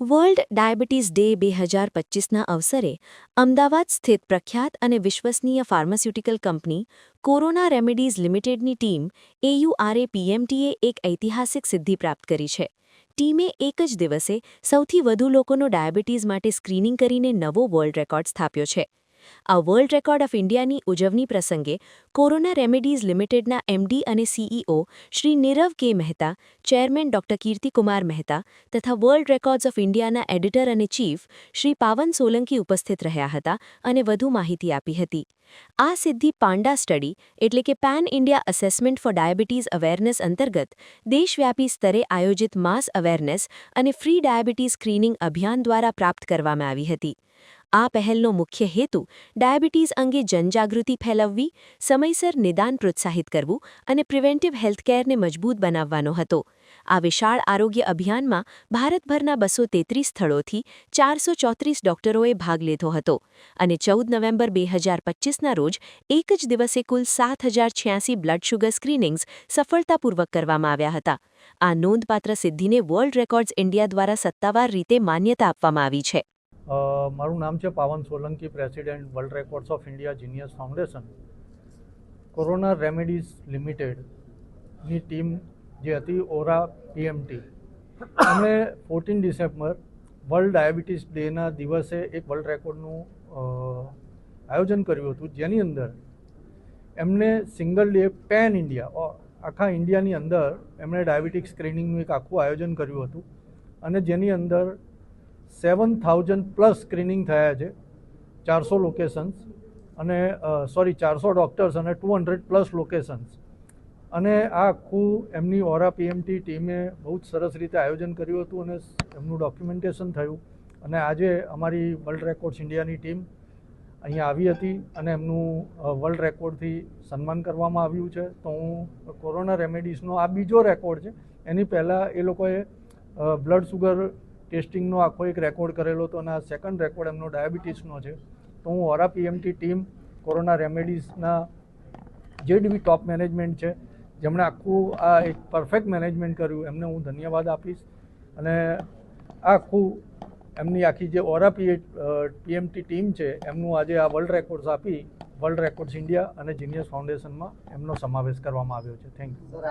World diabetes day બે હજાર પચીસના અવસરે અમદાવાદ સ્થિત પ્રખ્યાત અને વિશ્વસનીય ફાર્માસ્યુટિકલ કંપની કોરોના રેમેડીઝ લિમિટેડની ટીમ એયુઆરએ પીએમટીએ એક ઐતિહાસિક સિદ્ધિ પ્રાપ્ત કરી છે. ટીમે એક જ દિવસે સૌથી વધુ લોકોનો ડાયાબિટીસ માટે સ્ક્રીનિંગ કરીને નવો વર્લ્ડ રેકોર્ડ સ્થાપ્યો છે. આ વર્લ્ડ રેકોર્ડ ઓફ ઇન્ડિયાની ઉજવણી પ્રસંગે કોરોના રેમેડીઝ લિમિટેડના એમડી અને CEO Shri Nirav K Mehta, chairman doctor Kirtikumar Mehta તથા વર્લ્ડ રેકોર્ડ્સ ઓફ ઇન્ડિયાના એડિટર અને ચીફ શ્રી પાવન સોલંકી ઉપસ્થિત રહ્યા હતા અને વધુ માહિતી આપી હતી. આ સિદ્ધિ પાંડા સ્ટડી એટલે કે pan India assessment for diabetes awareness અંતર્ગત દેશવ્યાપી સ્તરે આયોજિત માસ અવેરનેસ અને ફ્રી ડાયાબિટીઝ સ્ક્રીનિંગ અભિયાન દ્વારા પ્રાપ્ત કરવામાં આવી હતી. આ પહેલનો મુખ્ય હેતુ ડાયાબિટીઝ અંગે જનજાગૃતિ ફેલાવવી, સમયસર નિદાન પ્રોત્સાહિત કરવું અને પ્રિવેન્ટિવ હેલ્થકેરને મજબૂત બનાવવાનો હતો. આ વિશાળ આરોગ્ય અભિયાનમાં ભારતભરના બસો તેત્રીસ સ્થળોથી ચારસો ચોત્રીસ ડોક્ટરોએ ભાગ લીધો હતો અને ચૌદ નવેમ્બર બે હજાર પચીસના રોજ એક જ દિવસે કુલ સાત હજાર છ્યાસી બ્લડ શુગર સ્ક્રીનિંગ્સ સફળતાપૂર્વક કરવામાં આવ્યા હતા. આ નોંધપાત્ર સિદ્ધિને વર્લ્ડ રેકોર્ડ્સ ઇન્ડિયા દ્વારા સત્તાવાર રીતે માન્યતા આપવામાં આવી છે. મારું નામ છે Pavan Solanki, president world records of India genius foundation. Corona Remedies લિમિટેડની team જે હતી ઓરા પીએમટી એમણે ફોર્ટીન ડિસેમ્બર વર્લ્ડ ડાયાબિટીસ ડેના દિવસે એક વર્લ્ડ રેકોર્ડનું આયોજન કર્યું હતું. જેની અંદર એમને સિંગલ ડે પેન ઇન્ડિયા આખા ઇન્ડિયાની અંદર એમણે ડાયાબિટીક સ્ક્રીનિંગનું એક આખું આયોજન કર્યું હતું. અને જેની અંદર સેવન થાઉઝન્ડ પ્લસ સ્ક્રીનિંગ થયા છે. ચારસો લોકેશન્સ અને સોરી ચારસો ડૉક્ટર્સ અને ટુ હંડ્રેડ પ્લસ લોકેશન્સ. અને આ આખું એમની ઓરા પીએમટી ટીમે બહુ જ સરસ રીતે આયોજન કર્યું હતું અને એમનું ડોક્યુમેન્ટેશન થયું. અને આજે અમારી વર્લ્ડ રેકોર્ડ્સ ઇન્ડિયાની ટીમ અહીંયા આવી હતી અને એમનું વર્લ્ડ રેકોર્ડથી સન્માન કરવામાં આવ્યું છે. તો હું કોરોના રેમેડીઝનો આ બીજો રેકોર્ડ છે. એની પહેલાં એ લોકોએ બ્લડ સુગર ટેસ્ટિંગનો આખો એક રેકોર્ડ કરેલો હતો અને આ સેકન્ડ રેકોર્ડ એમનો ડાયાબિટીસનો છે. તો હું ઓરા પીએમટી ટીમ કોરોના રેમેડીઝના જે બી ટોપ મેનેજમેન્ટ છે, જેમણે આખું આ એક પરફેક્ટ મેનેજમેન્ટ કર્યું, એમને હું ધન્યવાદ આપીશ. અને આખું એમની આખી જે ઓરા પીએ પીએમટી ટીમ છે, એમનું આજે આ વર્લ્ડ રેકોર્ડ્સ આપી વર્લ્ડ રેકોર્ડ્સ ઇન્ડિયા અને જીનિયસ ફાઉન્ડેશનમાં એમનો સમાવેશ કરવામાં આવ્યો છે. Thank you